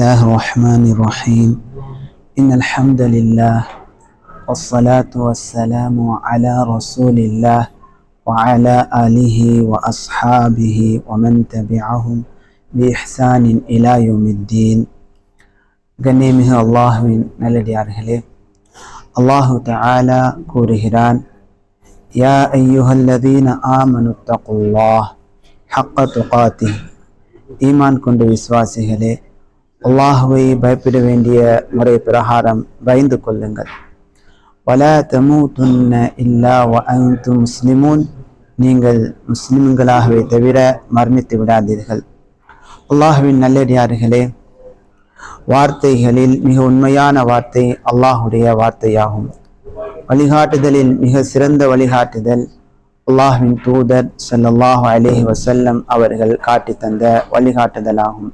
الله الرحمن الرحيم. إن الحمد لله والصلاة والسلام على رسول الله وعلى آله وأصحابه ومن تبعهم بإحسان إلى يوم الدين. قنيمه الله من الذي أرهله الله تعالى كورهران يا أيها الذين آمنوا اتقوا الله حق تقاته ഈമാൻ കൊണ്ട് വിശ്വാസികളെ அல்லாஹுவை பயப்பட வேண்டிய முறை பிரகாரம் பயந்து கொள்ளுங்கள். வல தமூதுன்ன இல்லா வ முஸ்லிமூன். நீங்கள் முஸ்லிம்களாகவே தவிர மரணித்து விடாதீர்கள். அல்லாஹுவின் நல்லடியார்களே வார்த்தைகளில் மிக உண்மையான வார்த்தை அல்லாஹுடைய வார்த்தையாகும். வழிகாட்டுதலில் மிக சிறந்த வழிகாட்டுதல் அல்லாஹ்வின் தூதர் சல்லாஹு அலேஹி வசல்லம் அவர்கள் காட்டி தந்த வழிகாட்டுதலாகும்.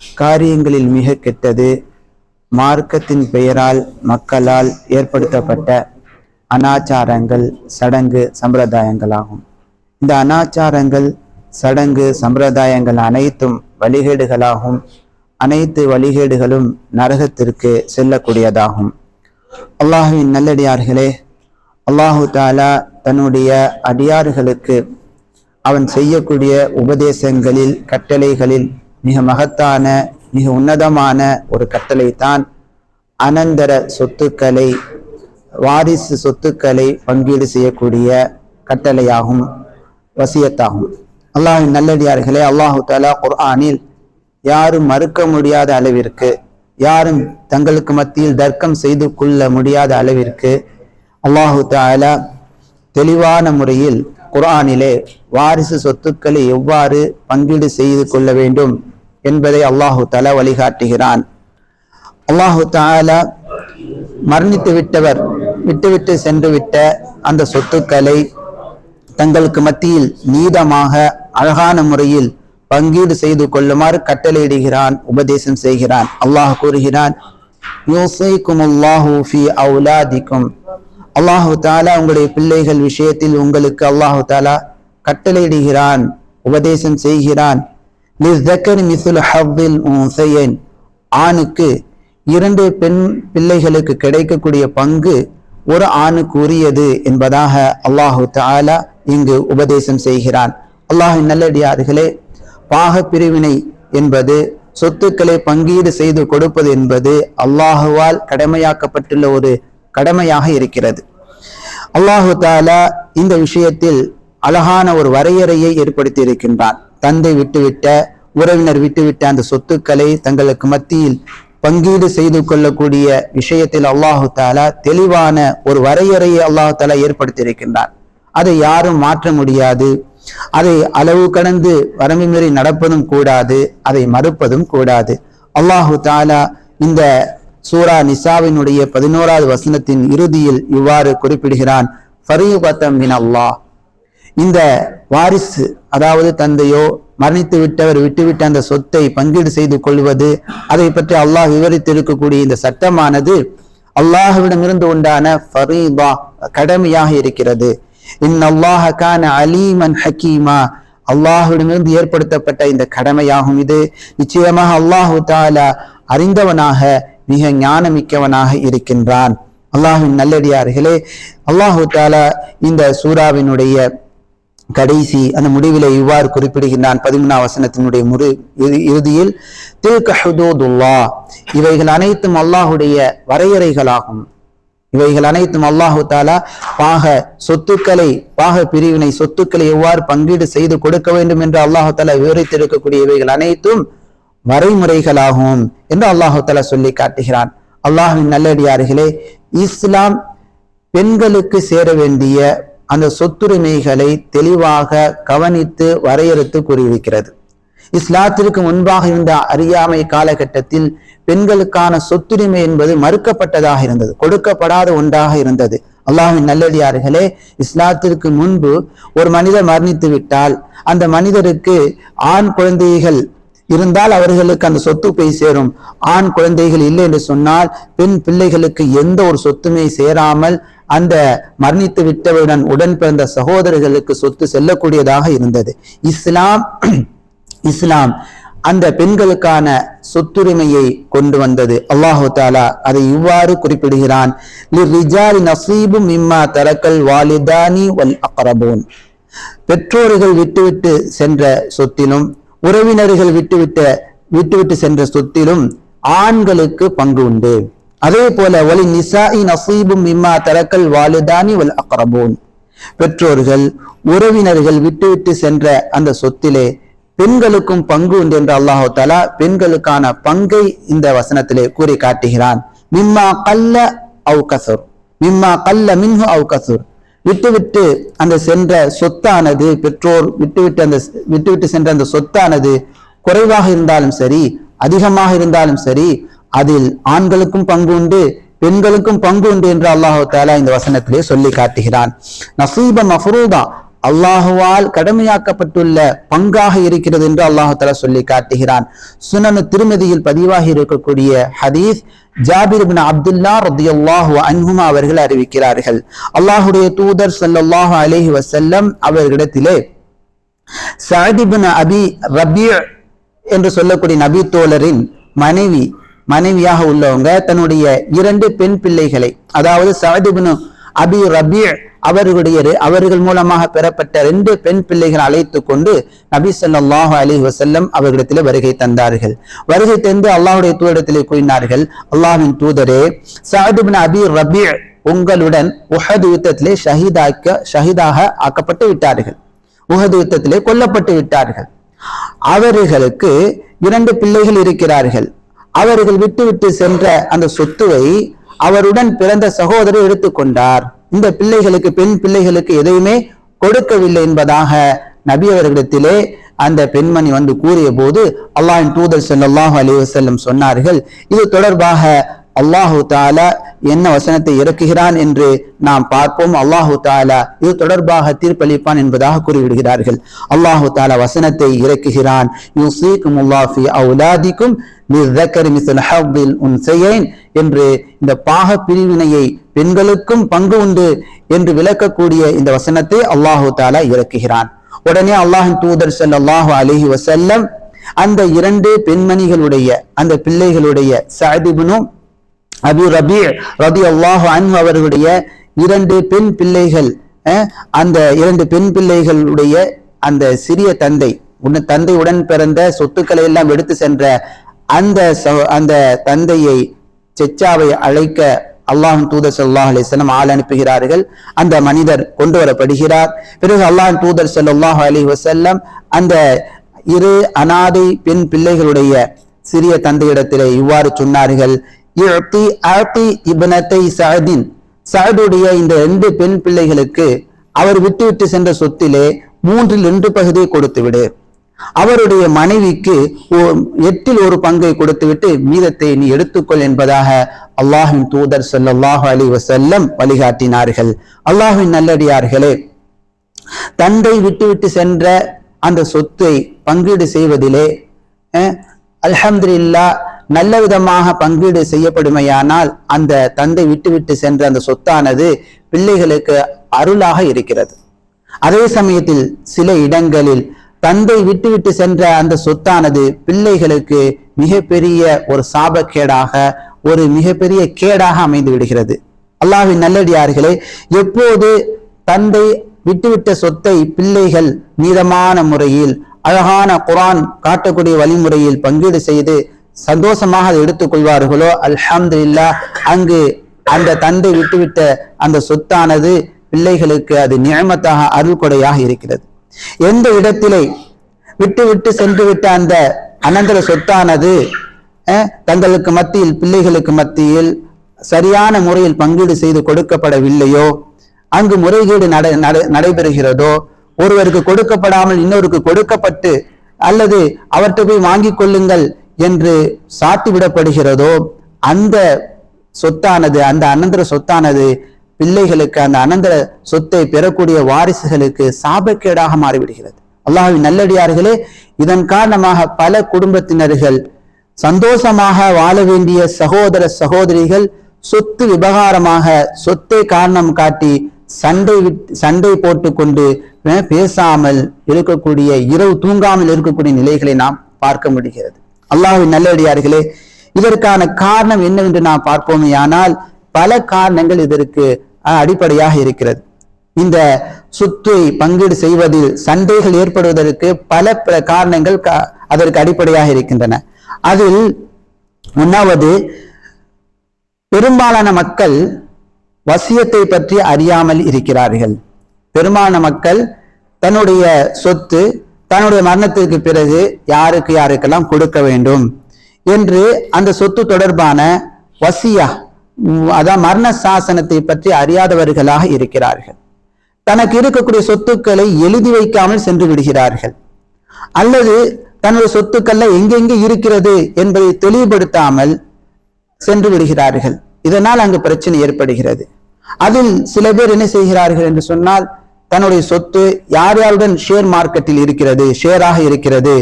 காரியங்களில் மிக கெட்டது மார்க்கத்தின் பெயரால் மக்களால் ஏற்படுத்தப்பட்ட அனாச்சாரங்கள் சடங்கு சம்பிரதாயங்களாகும். இந்த அனாச்சாரங்கள் சடங்கு சம்பிரதாயங்கள் அனைத்தும் வழிகேடுகளாகும். அனைத்து வழிகேடுகளும் நரகத்திற்கு செல்லக்கூடியதாகும். அல்லாஹுவின் நல்லடியார்களே அல்லாஹு தாலா தன்னுடைய அடியார்களுக்கு அவன் செய்யக்கூடிய உபதேசங்களில் கட்டளைகளில் மிக மகத்தான மிக உன்னதமான ஒரு கட்டளை தான் அனந்தர சொத்துக்களை வாரிசு சொத்துக்களை பங்கீடு செய்யக்கூடிய கட்டளையாகும் வசியத்தாகும். அல்லாஹின் நல்லடியார்களே அல்லாஹு தாலா குர்ஆனில் யாரும் மறுக்க முடியாத அளவிற்கு யாரும் தங்களுக்கு மத்தியில் தர்க்கம் செய்து கொள்ள முடியாத அளவிற்கு அல்லாஹு தாலா தெளிவான முறையில் குர்ஆனிலே வாரிசு சொத்துக்களை எவ்வாறு பங்கீடு செய்து கொள்ள வேண்டும் என்பதை அல்லாஹு தாலா வழிகாட்டுகிறான். அல்லாஹு தாலா மரணித்து விட்டவர் விட்டுவிட்டு சென்று விட்ட அந்த சொத்துக்களை தங்களுக்கு மத்தியில் நீதமாக அழகான முறையில் பங்கீடு செய்து கொள்ளுமாறு கட்டளையிடுகிறான் உபதேசம் செய்கிறான். அல்லாஹ் கூறுகிறான் யோசைக்குமுல்லாஹு அவுலாதிக்கும். அல்லாஹு தாலா உங்களுடைய பிள்ளைகள் விஷயத்தில் உங்களுக்கு அல்லாஹு தாலா கட்டளையிடுகிறான் உபதேசம் செய்கிறான். லிஸ்தக்கர் மிசுல் ஹவ்தில் உன்சையன் ஆணுக்கு இரண்டு பெண் பிள்ளைகளுக்கு கிடைக்கக்கூடிய பங்கு ஒரு ஆணுக்கு உரியது என்பதாக அல்லாஹு தாலா இங்கு உபதேசம் செய்கிறான். அல்லாஹின் நல்லடியார்களே பாக பிரிவினை என்பது சொத்துக்களை பங்கீடு செய்து கொடுப்பது என்பது அல்லாஹுவால் கடமையாக்கப்பட்டுள்ள ஒரு கடமையாக இருக்கிறது. அல்லாஹு தாலா இந்த விஷயத்தில் அழகான ஒரு வரையறையை ஏற்படுத்தி இருக்கின்றான் தந்தை விட்டுவிட்ட உறவினர் விட்டுவிட்ட அந்த சொத்துக்களை தங்களுக்கு மத்தியில் பங்கீடு செய்து கொள்ளக்கூடிய விஷயத்தில் அல்லாஹு தாலா தெளிவான ஒரு வரையறையை அல்லாஹு தாலா ஏற்படுத்தியிருக்கின்றார் அதை யாரும் மாற்ற முடியாது. அதை அளவு கடந்து வரம்பு மீறி நடப்பதும் கூடாது. அதை மறுப்பதும் கூடாது. அல்லாஹு தாலா இந்த சூரா நிசாவினுடைய பதினோராவது வசனத்தின் இறுதியில் இவ்வாறு குறிப்பிடுகிறான். ஃபரீபத்தம் மின் அல்லாஹ் இந்த வாரிசு அதாவது தந்தையோ மரணித்து விட்டவர் விட்டுவிட்ட அந்த சொத்தை பங்கீடு செய்து கொள்வது அதை பற்றி அல்லாஹ் விவரித்து இருக்கக்கூடிய இந்த சட்டமானது அல்லாஹுவிடமிருந்து உண்டான ஃபரீபா கடமையாக இருக்கிறது. இன் அல்லாஹ கான அலீமன் ஹக்கீமா அல்லாஹுவிடமிருந்து ஏற்படுத்தப்பட்ட இந்த கடமையாகும் இது. நிச்சயமாக அல்லாஹு தாலா அறிந்தவனாக மிக ஞானமிக்கவனாக இருக்கின்றான். அல்லாஹின் நல்லடியார்களே அல்லாஹு தாலா இந்த சூறாவினுடைய கடைசி அந்த முடிவில் இவ்வாறு குறிப்பிடுகின்றான் பதிமூணாம் வசனத்தினுடைய முறு இறுதியில் தில்க ஹுதூதுல்லா. இவைகள் அனைத்தும் அல்லாஹுடைய வரையறைகளாகும். இவைகள் அனைத்தும் அல்லாஹு தாலா பாக சொத்துக்களை பாக பிரிவினை சொத்துக்களை எவ்வாறு பங்கீடு செய்து கொடுக்க வேண்டும் என்று அல்லாஹு தாலா விவரித்திருக்கக்கூடிய இவைகள் அனைத்தும் வரைமுறைகளாகும் என்று அல்லாஹு தாலா சொல்லி காட்டுகிறான். அல்லாஹின் நல்லடியார்களே இஸ்லாம் பெண்களுக்கு சேர வேண்டிய அந்த சொத்துரிமைகளை தெளிவாக கவனித்து வரையறுத்து கூறியிருக்கிறது. இஸ்லாத்திற்கு முன்பாக இருந்த அறியாமை காலகட்டத்தில் பெண்களுக்கான சொத்துரிமை என்பது மறுக்கப்பட்டதாக இருந்தது கொடுக்கப்படாத ஒன்றாக இருந்தது. அல்லாஹின் நல்லடியார்களே இஸ்லாத்திற்கு முன்பு ஒரு மனிதர் மரணித்து விட்டால் அந்த மனிதருக்கு ஆண் குழந்தைகள் இருந்தால் அவர்களுக்கு அந்த சொத்து போய் சேரும். ஆண் குழந்தைகள் இல்லை என்று சொன்னால் பெண் பிள்ளைகளுக்கு எந்த ஒரு சொத்துமே சேராமல் அந்த மரணித்து விட்டவருடன் உடன் பிறந்த சகோதரர்களுக்கு சொத்து செல்லக்கூடியதாக இருந்தது. இஸ்லாம் இஸ்லாம் அந்த பெண்களுக்கான சொத்துரிமையை கொண்டு வந்தது. அல்லாஹு தாலா அதை இவ்வாறு குறிப்பிடுகிறான். நசீபும் இம்மா தரக்கல் வாலிதானி வல் அக்ரபூன். பெற்றோர்கள் விட்டுவிட்டு சென்ற சொத்திலும் உறவினர்கள் விட்டுவிட்ட விட்டுவிட்டு சென்ற சொத்திலும் ஆண்களுக்கு பங்கு உண்டு. அதே போல ஒலி நிசாஇ நசீபும் மிம்மா தரக்கல் வாலிதானி வல் அக்ரபோன். பெற்றோர்கள் உறவினர்கள் விட்டுவிட்டு சென்ற அந்த சொத்திலே பெண்களுக்கும் பங்கு உண்டு என்று அல்லாஹு தாலா பெண்களுக்கான பங்கை இந்த வசனத்திலே கூறி காட்டுகிறான் மிம்மா கல்ல அவு கசூர். மிம்மா கல்ல மின்ஹு அவு கசூர். விட்டுவிட்டு அந்த சென்ற சொத்தானது பெற்றோர் விட்டுவிட்டு அந்த விட்டுவிட்டு சென்ற அந்த சொத்தானது குறைவாக இருந்தாலும் சரி அதிகமாக இருந்தாலும் சரி அதில் ஆண்களுக்கும் பங்கு உண்டு பெண்களுக்கும் பங்கு உண்டு என்று அல்லாஹு தாலா இந்த வசனத்திலே சொல்லி காட்டுகிறான். நசீப மஃரூதா அல்லாஹுவால் கடமையாக்கப்பட்டுள்ள பங்காக இருக்கிறது என்று அல்லாஹு தலா சொல்லி காட்டுகிறான். சுனனு திருமதியில் பதிவாகி இருக்கக்கூடிய ஹதீஸ் ஜாபிர் பின் அப்துல்லா ரத்தியல்லாஹு அன்ஹுமா அவர்கள் அறிவிக்கிறார்கள். அல்லாஹுடைய தூதர் சல்லாஹு அலேஹி வசல்லம் அவர்களிடத்திலே சாதிபின் அபி ரபி என்று சொல்லக்கூடிய நபி தோழரின் மனைவி மனைவியாக உள்ளவங்க தன்னுடைய இரண்டு பெண் பிள்ளைகளை அதாவது சஅதிபின் அபி ரபி அவர்களுடைய அவர்கள் மூலமாக பெறப்பட்ட ரெண்டு பெண் பிள்ளைகளை அழைத்து கொண்டு நபி சொல்லாஹு அலி வசல்லம் அவர்களிடத்தில் வருகை தந்தார்கள். வருகை தந்து அல்லாஹுடைய தூதரிடத்திலே கூறினார்கள் அல்லாஹின் தூதரே சஅத் அபி ரபி உங்களுடன் உஹது யுத்தத்திலே ஷஹீதாக்க ஷஹீதாக ஆக்கப்பட்டு விட்டார்கள். உஹது யுத்தத்திலே கொல்லப்பட்டு விட்டார்கள். அவர்களுக்கு இரண்டு பிள்ளைகள் இருக்கிறார்கள். அவர்கள் விட்டுவிட்டு சென்ற அந்த சொத்துவை அவருடன் பிறந்த சகோதரர் எடுத்துக்கொண்டார் இந்த பிள்ளைகளுக்கு பெண் பிள்ளைகளுக்கு எதையுமே கொடுக்கவில்லை என்பதாக நபி அவர்களிடத்திலே அந்த பெண்மணி வந்து கூறிய போது அல்லாஹின் தூதர் செல்லாஹு அலி வசல்லம் சொன்னார்கள். இது தொடர்பாக அல்லாஹு தாலா என்ன வசனத்தை இறக்குகிறான் என்று நாம் பார்ப்போம். அல்லாஹு தாலா இது தொடர்பாக தீர்ப்பளிப்பான் என்பதாக கூறிவிடுகிறார்கள். அல்லாஹு தாலா வசனத்தை இறக்குகிறான். அவுலாதிக்கும் என்று இந்த பாக பிரிவினையை பெண்களுக்கும் பங்கு உண்டு என்று விளக்கக்கூடிய இந்த வசனத்தை அல்லாஹு தாலா இறக்குகிறான். உடனே அல்லாஹின் தூதர் அல்லாஹு அலிஹி வசல்லம் அந்த இரண்டு பெண்மணிகளுடைய அந்த பிள்ளைகளுடைய சாதிபனும் அபி ரபி ரபி அல்லாஹு அன்ஹு அவர்களுடைய இரண்டு பெண் பிள்ளைகள் அந்த இரண்டு பெண் பிள்ளைகளுடைய அந்த சிறிய தந்தை உன்ன தந்தையுடன் பிறந்த சொத்துக்களை எல்லாம் எடுத்து சென்ற அந்த அந்த தந்தையை செச்சாவை அழைக்க அல்லாஹின் தூதர் சல்லாஹ் அலைஹி ஆள் அனுப்புகிறார்கள். அந்த மனிதர் கொண்டு வரப்படுகிறார். பிறகு அல்லாஹின் தூதர் சல்லாஹ் அலி வசல்லம் அந்த இரு அனாதை பெண் பிள்ளைகளுடைய சிறிய தந்தையிடத்திலே இவ்வாறு சொன்னார்கள். இழத்தி ஆத்தி இபனத்தை சஅதின் சஅதுடைய இந்த ரெண்டு பெண் பிள்ளைகளுக்கு அவர் விட்டுவிட்டு சென்ற சொத்திலே மூன்றில் ரெண்டு பகுதியை கொடுத்து விடு அவருடைய மனைவிக்கு எட்டில் ஒரு பங்கை கொடுத்துவிட்டு மீதத்தை நீ எடுத்துக்கொள் என்பதாக அல்லாஹின் தூதர் ஸல்லல்லாஹு அலி வசல்லம் வழிகாட்டினார்கள் அல்லாஹின் நல்லடியார்களே தந்தை விட்டுவிட்டு சென்ற அந்த சொத்தை பங்கீடு செய்வதிலே அஹ், நல்ல விதமாக பங்கீடு செய்யப்படுமையானால் அந்த தந்தை விட்டுவிட்டு சென்ற அந்த சொத்தானது பிள்ளைகளுக்கு அருளாக இருக்கிறது. அதே சமயத்தில் சில இடங்களில் தந்தை விட்டுவிட்டு சென்ற அந்த சொத்தானது பிள்ளைகளுக்கு மிகப்பெரிய ஒரு சாபக்கேடாக ஒரு மிகப்பெரிய கேடாக அமைந்து விடுகிறது. அல்லாஹ்வின் நல்லடியார்களே எப்போது தந்தை விட்டுவிட்ட சொத்தை பிள்ளைகள் நீதமான முறையில் அழகான குரான் காட்டக்கூடிய வழிமுறையில் பங்கீடு செய்து சந்தோஷமாக அதை எடுத்துக்கொள்வார்களோ? இல்லா அங்கு அந்த தந்தை விட்டுவிட்ட அந்த சொத்தானது பிள்ளைகளுக்கு அது நியமத்தாக அருள்கொடையாக இருக்கிறது. எந்த இடத்திலே விட்டு விட்டு சென்று விட்ட அந்த அனந்தர சொத்தானது அஹ், தங்களுக்கு மத்தியில் பிள்ளைகளுக்கு மத்தியில் சரியான முறையில் பங்கீடு செய்து கொடுக்கப்படவில்லையோ? அங்கு முறைகேடு நட நடைபெறுகிறதோ? ஒருவருக்கு கொடுக்கப்படாமல் இன்னொருக்கு கொடுக்கப்பட்டு அல்லது அவற்றை போய் வாங்கிக் கொள்ளுங்கள் என்று சாட்டிவிடப்படுகிறதோ அந்த சொத்தானது அந்த அனந்தர சொத்தானது பிள்ளைகளுக்கு அந்த அனந்தர சொத்தை பெறக்கூடிய வாரிசுகளுக்கு சாபக்கேடாக மாறிவிடுகிறது. அல்லாஹின் நல்லடியார்களே இதன் காரணமாக பல குடும்பத்தினர்கள் சந்தோஷமாக வாழ வேண்டிய சகோதர சகோதரிகள் சொத்து விவகாரமாக சொத்தை காரணம் காட்டி சண்டை விட்- சண்டை போட்டுக்கொண்டு கொண்டு பேசாமல் இருக்கக்கூடிய இரவு தூங்காமல் இருக்கக்கூடிய நிலைகளை நாம் பார்க்க முடிகிறது. அல்லாஹின் நல்லடியார்களே இதற்கான காரணம் என்னவென்று நாம் பார்ப்போமே ஆனால் பல காரணங்கள் இதற்கு அஹ், அடிப்படையாக இருக்கிறது. இந்த சொத்தை பங்கீடு செய்வதில் சண்டைகள் ஏற்படுவதற்கு பல பல காரணங்கள் அதற்கு அடிப்படையாக இருக்கின்றன. அதில் ஒன்றாவது பெரும்பாலான மக்கள் வசியத்தை பற்றி அறியாமல் இருக்கிறார்கள். பெரும்பாலான மக்கள் தன்னுடைய சொத்து தன்னுடைய மரணத்திற்கு பிறகு யாருக்கு யாருக்கெல்லாம் கொடுக்க வேண்டும் என்று அந்த சொத்து தொடர்பான வசியா அதான் மரண சாசனத்தை பற்றி அறியாதவர்களாக இருக்கிறார்கள். தனக்கு இருக்கக்கூடிய சொத்துக்களை எழுதி வைக்காமல் சென்று விடுகிறார்கள். அல்லது தன்னுடைய சொத்துக்கள்ல எங்கெங்கே இருக்கிறது என்பதை தெளிவுபடுத்தாமல் சென்று விடுகிறார்கள். இதனால் அங்கு பிரச்சனை ஏற்படுகிறது. அதில் சில பேர் என்ன செய்கிறார்கள் என்று சொன்னால் தன்னுடைய சொத்து யார் யாருடன் ஷேர் மார்க்கெட்டில் இருக்கிறது ஷேராக இருக்கிறது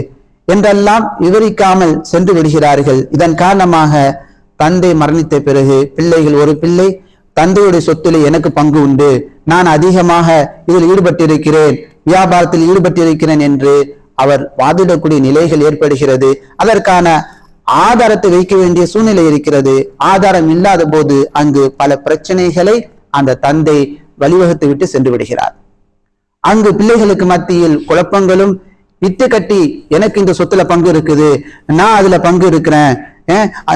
என்றெல்லாம் விவரிக்காமல் சென்று விடுகிறார்கள். இதன் காரணமாக தந்தை மரணித்த பிறகு பிள்ளைகள் ஒரு பிள்ளை தந்தையுடைய சொத்துல எனக்கு பங்கு உண்டு. நான் அதிகமாக இதில் ஈடுபட்டிருக்கிறேன் வியாபாரத்தில் ஈடுபட்டிருக்கிறேன் என்று அவர் வாதிடக்கூடிய நிலைகள் ஏற்படுகிறது. அதற்கான ஆதாரத்தை வைக்க வேண்டிய சூழ்நிலை இருக்கிறது. ஆதாரம் இல்லாத போது அங்கு பல பிரச்சனைகளை அந்த தந்தை வழிவகுத்து விட்டு சென்று விடுகிறார். அங்கு பிள்ளைகளுக்கு மத்தியில் குழப்பங்களும் விட்டு கட்டி எனக்கு இந்த சொத்துல பங்கு இருக்குது. நான் அதுல பங்கு இருக்கிறேன்.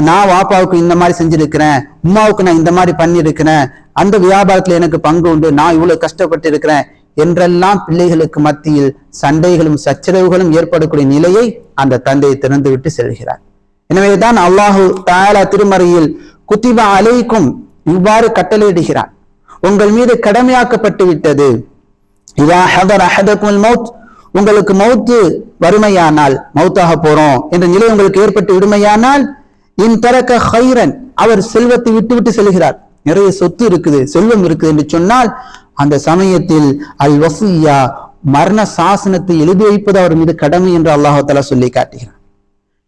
நான் வாப்பாவுக்கு இந்த மாதிரி செஞ்சிருக்கிறேன். உமாவுக்கு நான் இந்த மாதிரி பண்ணிருக்கிறேன். அந்த வியாபாரத்துல எனக்கு பங்கு உண்டு. நான் இவ்வளவு கஷ்டப்பட்டு இருக்கிறேன் என்றெல்லாம் பிள்ளைகளுக்கு மத்தியில் சண்டைகளும் சச்சரவுகளும் ஏற்படக்கூடிய நிலையை அந்த தந்தையை திறந்து விட்டு செல்கிறார் எனவேதான் அல்லாஹு தாலா திருமறையில் குத்திபா அலைக்கும் இவ்வாறு கட்டளையிடுகிறார். உங்கள் மீது கடமையாக்கப்பட்டு விட்டது. இதா ஹதர் அஹதக்குல் மவுத் உங்களுக்கு மவுத்து வறுமையானால் மவுத்தாக போறோம். என்ற நிலை உங்களுக்கு ஏற்பட்டு விடுமையானால் இன் தரக்க ஹைரன். அவர் செல்வத்தை விட்டுவிட்டு செல்கிறார். நிறைய சொத்து இருக்குது செல்வம் இருக்குது என்று சொன்னால் அந்த சமயத்தில் அல் வசியா மரண சாசனத்தை எழுதி வைப்பது அவர் மீது கடமை என்று அல்லாஹால சொல்லி காட்டுகிறார்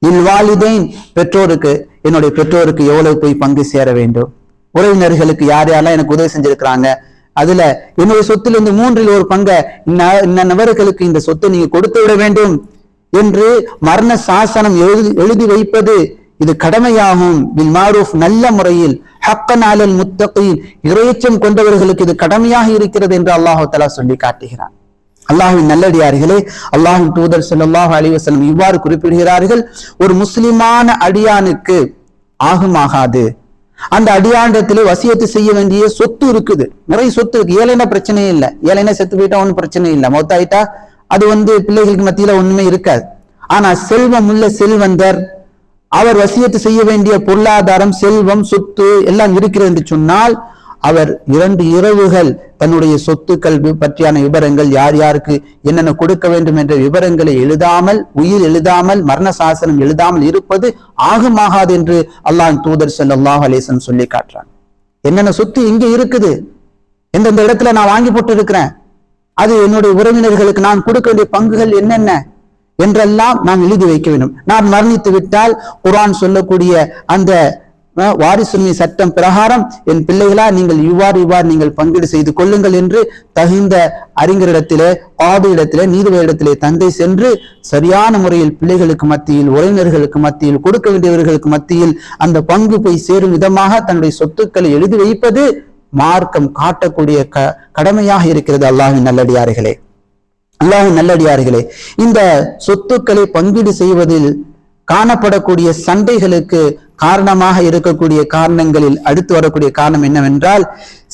இல்வாலிதைன் பெற்றோருக்கு என்னுடைய பெற்றோருக்கு எவ்வளவு போய் பங்கு சேர வேண்டும்? உறவினர்களுக்கு யார் யாரெல்லாம் எனக்கு உதவி செஞ்சிருக்கிறாங்க? அதுல என்னுடைய சொத்துல இருந்து மூன்றில் ஒரு பங்கை இன்ன- இன்ன நபர்களுக்கு இந்த சொத்தை நீங்க கொடுத்து விட வேண்டும் என்று மரண சாசனம் எழுதி எழுதி வைப்பது இது கடமையாகும். பில் மாரூஃப் நல்ல முறையில். ஹக்கன் அலல் முத்தகையில் இறையச்சம் கொண்டவர்களுக்கு இது கடமையாக இருக்கிறது என்று அல்லாஹு தலா சொல்லி காட்டுகிறான். அல்லாஹின் நல்லடியார்களே அல்லாஹின் தூதர் ஸல்லல்லாஹு அலிவசலம் இவ்வாறு குறிப்பிடுகிறார்கள் ஒரு முஸ்லிமான அடியானுக்கு ஆகுமாகாது. அந்த அடியாண்டத்தில் வசியத்து செய்ய வேண்டிய சொத்து இருக்குது. நிறைய சொத்து இருக்கு. ஏழைனா பிரச்சனையே இல்லை. ஏழைனா செத்து போயிட்டா ஒன்றும் பிரச்சனை இல்லை. மொத்தாயிட்டா அது வந்து பிள்ளைகளுக்கு மத்தியில ஒண்ணுமே இருக்காது. ஆனா செல்வம் உள்ள செல்வந்தர் அவர் வசியத்து செய்ய வேண்டிய பொருளாதாரம் செல்வம் சொத்து எல்லாம் இருக்கிறது என்று சொன்னால் அவர் இரண்டு இரவுகள் தன்னுடைய சொத்துக்கள் பற்றியான விவரங்கள் யார் யாருக்கு என்னென்ன கொடுக்க வேண்டும் என்ற விவரங்களை எழுதாமல் உயிர் எழுதாமல் மரண சாசனம் எழுதாமல் இருப்பது ஆகுமாகாது என்று அல்லாஹ் தூதர் ஸல்லல்லாஹு அலேசன் சொல்லி காட்டுறாங்க என்னென்ன சொத்து இங்கே இருக்குது? எந்தெந்த இடத்துல நான் வாங்கி போட்டு இருக்கிறேன் அது என்னுடைய உறவினர்களுக்கு நான் கொடுக்க வேண்டிய பங்குகள் என்னென்ன? என்றெல்லாம் நாம் எழுதி வைக்க வேண்டும். நான் மரணித்து விட்டால் குரான் சொல்லக்கூடிய அந்த வாரிசுரிமை சட்டம் பிரகாரம் என் பிள்ளைகளா நீங்கள் இவ்வாறு இவ்வாறு நீங்கள் பங்கீடு செய்து கொள்ளுங்கள் என்று தகுந்த அறிஞரிடத்திலே ஆது இடத்திலே நீதிபதியிடத்திலே தந்தை சென்று சரியான முறையில் பிள்ளைகளுக்கு மத்தியில் உறவினர்களுக்கு மத்தியில் கொடுக்க வேண்டியவர்களுக்கு மத்தியில் அந்த பங்கு போய் சேரும் விதமாக தன்னுடைய சொத்துக்களை எழுதி வைப்பது மார்க்கம் காட்டக்கூடிய க கடமையாக இருக்கிறது அல்லாஹின் நல்லடியார்களே. அல்லாஹின் நல்லடியார்களே இந்த சொத்துக்களை பங்கீடு செய்வதில் காணப்படக்கூடிய சண்டைகளுக்கு காரணமாக இருக்கக்கூடிய காரணங்களில் அடுத்து வரக்கூடிய காரணம் என்னவென்றால்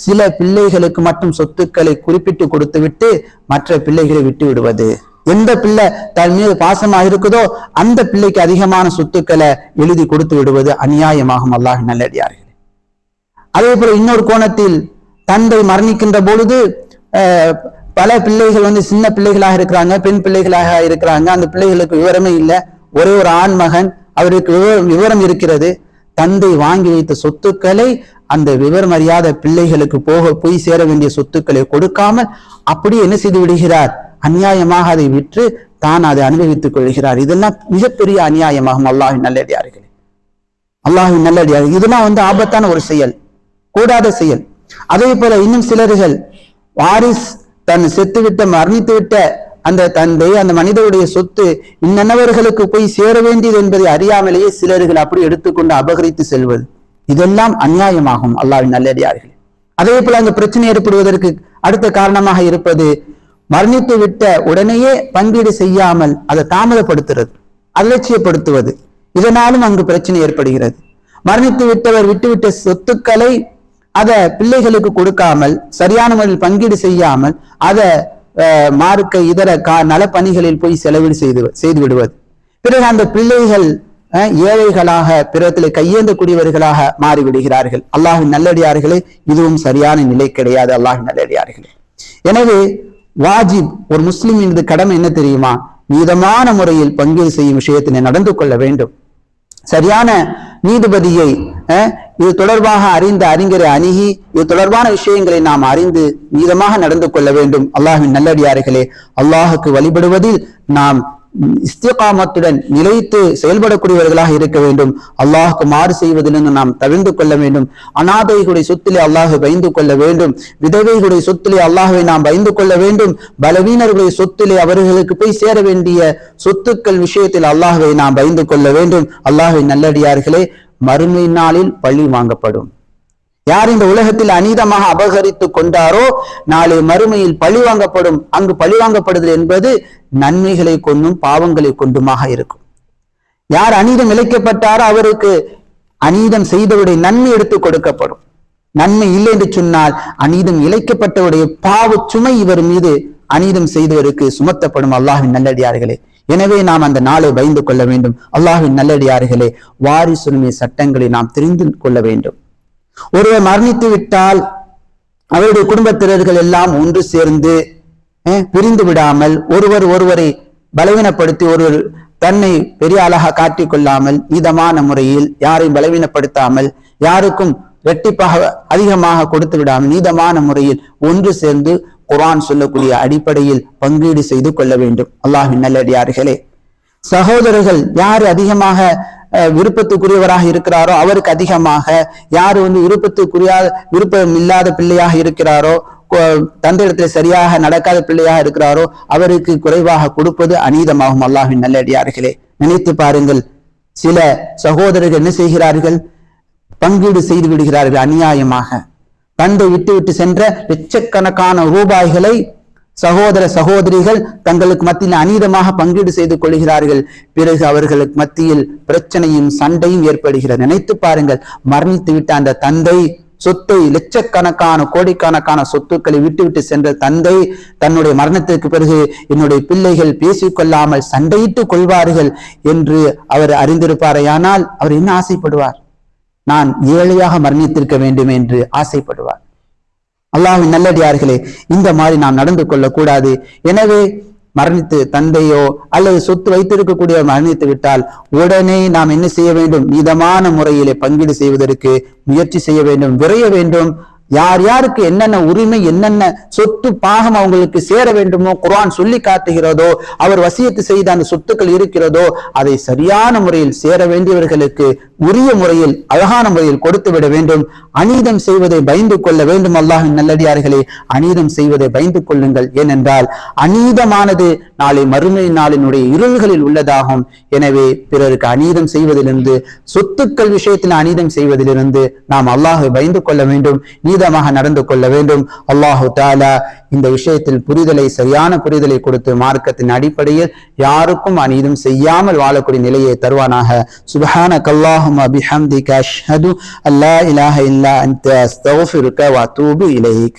சில பிள்ளைகளுக்கு மட்டும் சொத்துக்களை குறிப்பிட்டு கொடுத்துவிட்டு மற்ற பிள்ளைகளை விட்டு விடுவது எந்த பிள்ளை தன் மீது பாசமாக இருக்குதோ அந்த பிள்ளைக்கு அதிகமான சொத்துக்களை எழுதி கொடுத்து விடுவது அநியாயமாகும். அல்லாஹ் நல்லடியார்கள். அதே போல இன்னொரு கோணத்தில் தந்தை மரணிக்கின்ற பொழுது பல பிள்ளைகள் வந்து சின்ன பிள்ளைகளாக இருக்கிறாங்க பெண் பிள்ளைகளாக இருக்கிறாங்க. அந்த பிள்ளைகளுக்கு விவரமே இல்லை. ஒரே ஒரு ஆண் மகன் அவருக்கு விவரம் விவரம் இருக்கிறது. தந்தை வாங்கி வைத்த சொத்துக்களை அந்த விவரம் அறியாத பிள்ளைகளுக்கு போக போய் சேர வேண்டிய சொத்துக்களை கொடுக்காமல் அப்படியே என்ன செய்து விடுகிறார்? அநியாயமாக அதை விற்று தான் அதை அனுபவித்துக் கொள்கிறார். இதெல்லாம் மிகப்பெரிய அநியாயமாகும். அல்லாஹின் நல்லடியார்களே. அல்லாஹின் நல்லடியார்கள். இதெல்லாம் வந்து ஆபத்தான ஒரு செயல். கூடாத செயல். அதே போல இன்னும் சிலர்கள் வாரிஸ் தன் செத்துவிட்ட மரணித்து விட்ட அந்த தந்தை அந்த மனிதருடைய சொத்து இன்னவர்களுக்கு போய் சேர வேண்டியது என்பதை அறியாமலேயே சிலர்கள் அப்படி எடுத்துக்கொண்டு அபகரித்து செல்வது. இதெல்லாம் அநியாயமாகும் அல்லாவின் நல்லடியார்கள். அதே போல அந்த பிரச்சனை ஏற்படுவதற்கு அடுத்த காரணமாக இருப்பது மரணித்து விட்ட உடனேயே பங்கீடு செய்யாமல் அதை தாமதப்படுத்துறது அலட்சியப்படுத்துவது. இதனாலும் அங்கு பிரச்சனை ஏற்படுகிறது. மரணித்து விட்டவர் விட்டுவிட்ட சொத்துக்களை அதை பிள்ளைகளுக்கு கொடுக்காமல் சரியான முறையில் பங்கீடு செய்யாமல் அதை மார்க்க இதர கா நலப்பணிகளில் போய் செலவீடு செய்து செய்து விடுவது பிறகு அந்த பிள்ளைகள் ஏழைகளாக பிறத்தில் கையேந்தக்கூடியவர்களாக மாறிவிடுகிறார்கள். அல்லாஹு நல்லடியார்களே இதுவும் சரியான நிலை கிடையாது அல்லாஹு நல்லடியார்களே. எனவே வாஜிப் ஒரு முஸ்லிமின் கடமை என்ன தெரியுமா? நீதமான முறையில் பங்கீடு செய்யும் விஷயத்தினை நடந்து கொள்ள வேண்டும். சரியான நீதிபதியை அஹ், இது தொடர்பாக அறிந்த அறிஞரை அணுகி இது தொடர்பான விஷயங்களை நாம் அறிந்து மீதமாக நடந்து கொள்ள வேண்டும். அல்லாஹின் நல்லடியார்களே அல்லாஹுக்கு வழிபடுவதில் நாம் இஸ்திகாமத்துடன் நிலைத்து செயல்படக்கூடியவர்களாக இருக்க வேண்டும். அல்லாஹுக்கு மாறு செய்வதிலிருந்து நாம் தவிர்ந்து கொள்ள வேண்டும். அனாதைகளுடைய சொத்திலே அல்லாஹு பயந்து கொள்ள வேண்டும். விதவைகளுடைய சொத்திலே அல்லாஹை நாம் பயந்து கொள்ள வேண்டும். பலவீனர்களுடைய சொத்திலே அவர்களுக்கு போய் சேர வேண்டிய சொத்துக்கள் விஷயத்தில் அல்லாஹை நாம் பயந்து கொள்ள வேண்டும். அல்லாஹை நல்லடியார்களே மறுமை நாளில் பழி வாங்கப்படும். யார் இந்த உலகத்தில் அநீதமாக அபகரித்து கொண்டாரோ நாளை மறுமையில் பழி வாங்கப்படும். அங்கு பழி வாங்கப்படுதல் என்பது நன்மைகளை கொண்டும் பாவங்களை கொண்டுமாக இருக்கும். யார் அநீதம் இழைக்கப்பட்டாரோ அவருக்கு அநீதம் செய்தவருடைய நன்மை எடுத்து கொடுக்கப்படும். நன்மை இல்லை என்று சொன்னால் அநீதம் இழைக்கப்பட்டவருடைய பாவ சுமை இவர் மீது அநீதம் செய்தவருக்கு சுமத்தப்படும். அல்லாஹின் நல்லடியார்களே எனவே நாம் அந்த நாளை பயந்து கொள்ள வேண்டும். அல்லாஹின் நல்லடியார்களே வாரிசுரிமை சட்டங்களை நாம் தெரிந்து கொள்ள வேண்டும். ஒருவர் மரணித்து விட்டால் அவருடைய குடும்பத்தினர்கள் எல்லாம் ஒன்று சேர்ந்து பிரிந்து விடாமல் ஒருவர் ஒருவரை பலவீனப்படுத்தி ஒருவர் தன்னை பெரிய ஆளாக காட்டிக் கொள்ளாமல் நீதமான முறையில் யாரையும் பலவீனப்படுத்தாமல் யாருக்கும் இரட்டிப்பாக அதிகமாக கொடுத்து விடாமல் நீதமான முறையில் ஒன்று சேர்ந்து குரான் சொல்லக்கூடிய அடிப்படையில் பங்கீடு செய்து கொள்ள வேண்டும். அல்லாஹின் நல்லடியார்களே சகோதரர்கள் யார் அதிகமாக அஹ், விருப்பத்துக்குரியவராக இருக்கிறாரோ அவருக்கு அதிகமாக யார் வந்து விருப்பத்துக்குரிய விருப்பம் இல்லாத பிள்ளையாக இருக்கிறாரோ கொ- தந்தையிடத்துல சரியாக நடக்காத பிள்ளையாக இருக்கிறாரோ அவருக்கு குறைவாக கொடுப்பது அநீதமாகும். அல்லாஹின் நல்லடியார்களே நினைத்து பாருங்கள் சில சகோதரர்கள் என்ன செய்கிறார்கள்? பங்கீடு செய்து விடுகிறார்கள் அநியாயமாக. தந்தை விட்டு விட்டு சென்ற லட்சக்கணக்கான ரூபாய்களை சகோதர சகோதரிகள் தங்களுக்கு மத்தியில் அநீதமாக பங்கீடு செய்து கொள்கிறார்கள். பிறகு அவர்களுக்கு மத்தியில் பிரச்சனையும் சண்டையும் ஏற்படுகிறது. நினைத்து பாருங்கள் மரணித்து விட்ட அந்த தந்தை சொத்தை லட்சக்கணக்கான கோடிக்கணக்கான சொத்துக்களை விட்டுவிட்டு சென்ற தந்தை தன்னுடைய மரணத்திற்கு பிறகு என்னுடைய பிள்ளைகள் பேசிக்கொள்ளாமல் சண்டையிட்டு கொள்வார்கள் என்று அவர் அறிந்திருப்பாரையானால் அவர் என்ன ஆசைப்படுவார்? நான் ஏழையாக மரணித்திருக்க வேண்டும் என்று ஆசைப்படுவார். அல்லாஹ்வின் நல்லடியார்களே இந்த மாதிரி நாம் நடந்து கொள்ளக்கூடாது. எனவே மரணித்து தந்தையோ அல்லது சொத்து வைத்திருக்கக்கூடிய மரணித்து விட்டால் உடனே நாம் என்ன செய்ய வேண்டும்? மிதமான முறையிலே பங்கீடு செய்வதற்கு முயற்சி செய்ய வேண்டும் விரைய வேண்டும். யார் யாருக்கு என்னென்ன உரிமை என்னென்ன சொத்து பாகம் அவங்களுக்கு சேர வேண்டுமோ குரான் சொல்லி காட்டுகிறதோ அவர் வசியத்து செய்த அந்த சொத்துக்கள் இருக்கிறதோ அதை சரியான முறையில் சேர வேண்டியவர்களுக்கு உரிய முறையில் அழகான முறையில் கொடுத்து விட வேண்டும். அநீதம் செய்வதை பயந்து கொள்ள வேண்டும் அல்லாஹின் நல்லடியார்களே. அநீதம் செய்வதை பயந்து கொள்ளுங்கள். ஏனென்றால் அநீதமானது நாளை மறுமை நாளினுடைய இருள்களில் உள்ளதாகும். எனவே பிறருக்கு அநீதம் செய்வதிலிருந்து சொத்துக்கள் விஷயத்தில் அநீதம் செய்வதிலிருந்து நாம் அல்லாஹை பயந்து கொள்ள வேண்டும். விதமாக நடந்து கொள்ள வேண்டும். அல்லாஹு தாலா இந்த விஷயத்தில் புரிதலை சரியான புரிதலை கொடுத்து மார்க்கத்தின் அடிப்படையில் யாருக்கும் அநீதம் செய்யாமல் வாழக்கூடிய நிலையை தருவானாக. சுபஹான கல்லாஹும் அபிஹம்தி அஷ்ஹது அல்லா இலாஹ இல்லா அந்த அஸ்தக்ஃபிருக வ அத்தூபு இலைக்.